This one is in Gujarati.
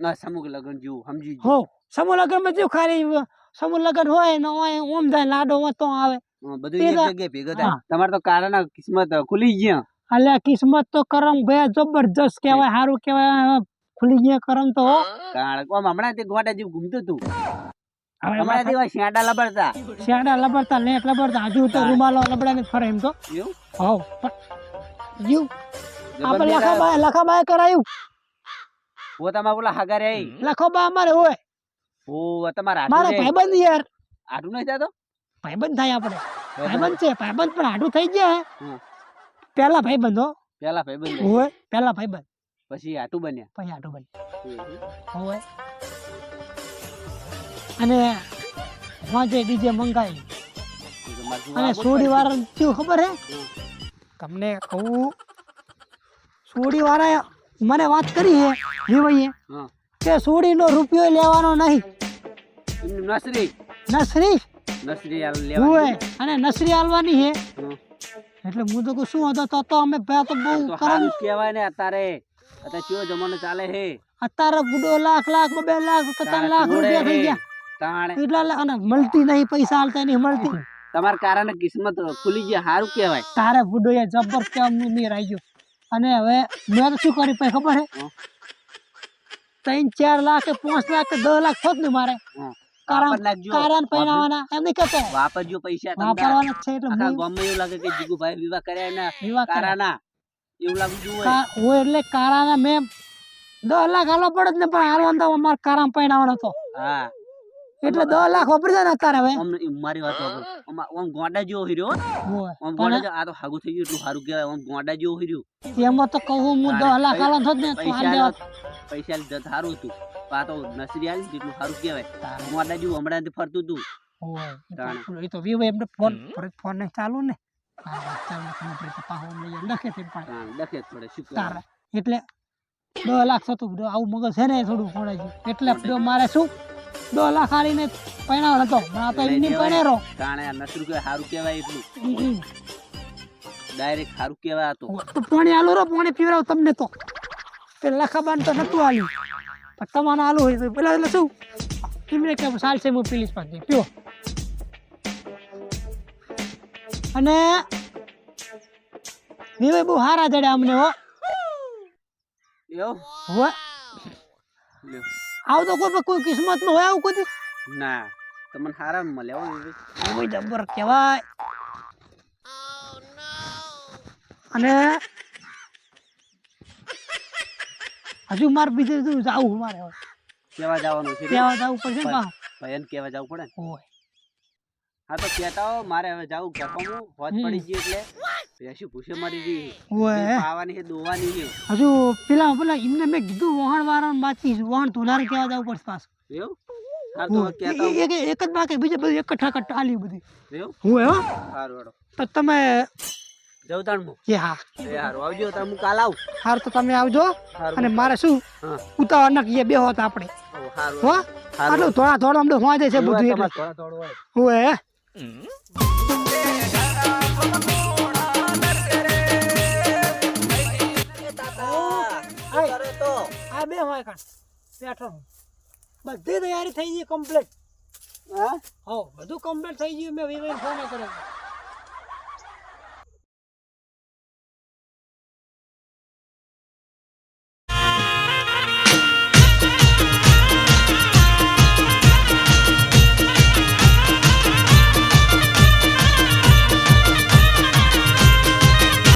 ના સમૂહ લગન જેવું સમજી હો સમૂહ લગ્નમાં જેવું ખાલી સમૂહ લગ્ન હોય ને હોય ઓમ જાય લાડો તો આવે. બધું એક જગ્યાએ ભેગો થાય. તમારે તો કારાના કિસ્મત ખુલી ગયા. અલ્યા કિસ્મત તો કરમ ભાઈ જબરજસ્ત કહેવાય સારું કહેવાય ખુલી ગયા કરમ તો કારણ હમણાં તે ગોટા જેવું ઘૂમતું હતું હવે હમણાં તે લબડતા. શેડા લબડતા લેટ લબડતા હજુ તો રૂમાલો લબડા ને ફરે એમ તો. એવું? હો જીવ આપણે લખાબાઈ લખાબાઈ કરાયું પોતામાં બોલા હગારે આઈ લખોબા અમારે હોય. ઓ તમારા મારા ભાઈબંધ યાર. આટું નહીં થતો ભાઈબંધ થાય આપણે. ભાઈબંધ. છે ભાઈબંધ પણ આડું થઈ ગયા. પેલા ભાઈબંધ. હો પેલા ભાઈબંધ હોય પેલા ભાઈબંધ. પછી આટું બન્યા. પછી આટું બની હોય. અને વાંચે ડીજે મંગાવી. અને સોડી વાળા કેવું ખબર હે? તમને કહું સોડી વાળાએ મને વાત કરી હે વિવઈએ કે સોડીનો રૂપિયો લેવાનો નહીં. નસરી નસરી નસરી લેવાની. અને નસરી આલવાની હે? એટલે હું તો શું હતો તો તો અમે બે તો બહુ કરમ કહેવાય ને અત્યારે. અત્યારે કેવો જમાનો ચાલે હે? અત્યારે બુડો લાખ લાખ બે લાખ ત્રણ લાખ રૂપિયા થઈ ગયા. તાણે. એટલા અને મળતી નહીં પૈસા હાલતા નહીં મળતી. તમારા કારણે કિસ્મત ખુલી ગયા સારું કહેવાય. તારે બુડો એ જબર કેમ ઉમેર આવી ગયો અને હવે મેં તો શું કર્યું પછી ખબર હે. ત્રણ ચાર લાખ કે પાંચ લાખ કે દસ લાખ થોત ને મારે. કારણ પહેરાવાના એમ નહીં કહેતો. વાપરજો પૈસા વાપરવાના છે એટલે ગામમાં એવું લાગે કે જીગુભાઈ વિવાહ કર્યા એના વિવાહ કારાના. એવું લાગવું જોઈએ કા- એટલે કારાના મેં દસ લાખ હાલવા પડે ને પણ હાલવાનું અમારે કારામાં પહેરાવાનો હતો. હા. એટલે દસ લાખ વાપરી નાખતા હવે. મારી વાત વાપર. આમ ગોંડા જેવો હીરો ઓમ ગોંડા આ તો હાગુ થઈ ગયું એટલું સારું કહેવાય. ઓમ ગોંડા જેવો હીરો. એમાં તો કહું હું દસ લાખ આલો થત ને પૈસા પૈસા લીધા તો સારું હતું. આ તો નસરી આલી ને એટલું સારું કહેવાય. ગોંડા જેવું હમણાં ફરતું હતું. ઓય એ તો વીવો એમને ફોન. ફોન ને. ચાલુ ને તો એટલે દસ લાખ થતું આવું મગજ છે ને થોડું ફોડાઈ એટલે મારે શું? દસ લાખ હારીને પૈણાવ હતો. પણ આ તો એમની પૈણેરો આ નસરું કે સારું કહેવાય એટલું. ડાયરેક્ટ સારું કહેવાય તો. પાણી આલુ રો પાણી પીવરાવ તમને તો. પેલા ખબાન તો નતું આલ્યું. પણ તમારે આલુ હોય તો પેલા એટલે શું? એમને કે ચાલશે હું પીલીસ પાસે પીવો. અને વિવે બહુ હારા જડ્યા અમને હો. એવું? હોય. આવું તો કોઈ કોઈ કિસ્મતનું હોય આવું કોઈ ના તમને હારા મળે હો. જબર કહેવાય. અને હજુ મારે બીજે બધું જાવું મારે. કેવા જવાનું છે? કેવા જવું પડશે ભાઈ. ભયન કેવા જવું પડે? હોય હા તો કહેતા હો મારે હવે જવું કે હોજ હોત પડી ગઈ એટલે. ભેંસી ભૂસે મરી ગઈ હોય પાવાની છે દોવાની છે. હજુ પેલા પેલા એમને મેં કીધું વહાણ વાળા બાકી વહાણ ધોલારે કહેવા જવું પડશે પાછું. એવું? હા તો કહેતા એક એક જ બાકી બીજે બધું એક ઠાકર આલી બધી. એવું? હોય હો. સારું હેડો તો તમે હા. એ આવજો તમે હું કાલ આવું. હાર તો તમે આવજો. અને મારે શું? ઉતાવળ ઉતાવળ નક્કી બે હોત આપણે. હો, હો? આટલું થોડા થોડા જાય છે બધું એટલે. થોડા થોડું હોય. હોય બેઠો. બધી તૈયારી થઈ ગઈ કમ્પ્લીટ હા? હો બધું કમ્પ્લીટ થઈ ગયું. મેં વિવેન ફોન કર્યો.